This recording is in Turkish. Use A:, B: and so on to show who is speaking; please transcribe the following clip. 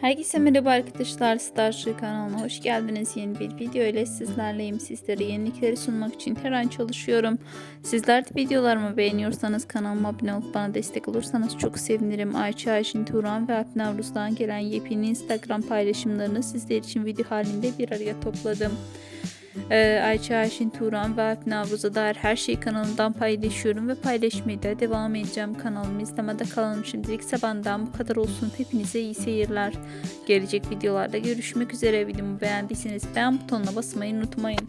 A: Herkese merhaba arkadaşlar Starship kanalına hoş geldiniz. Yeni bir video ile sizlerleyim. Sizlere yenilikleri sunmak için her an çalışıyorum. Sizler de videolarımı beğeniyorsanız kanalıma abone olup bana destek olursanız çok sevinirim. Ayça Ayşin Turan ve Alp Navruz'dan gelen yepyeni Instagram paylaşımlarını sizler için video halinde bir araya topladım. Ee, Ayça Ayşin Turan ve Alp Navruz'a dair her şeyi kanalımdan paylaşıyorum ve paylaşmaya da devam edeceğim. Kanalımı izlemede kalın. Şimdilik benden bu kadar olsun. Hepinize iyi seyirler. Gelecek videolarda görüşmek üzere. Videomu beğendiyseniz beğen butonuna basmayı unutmayın.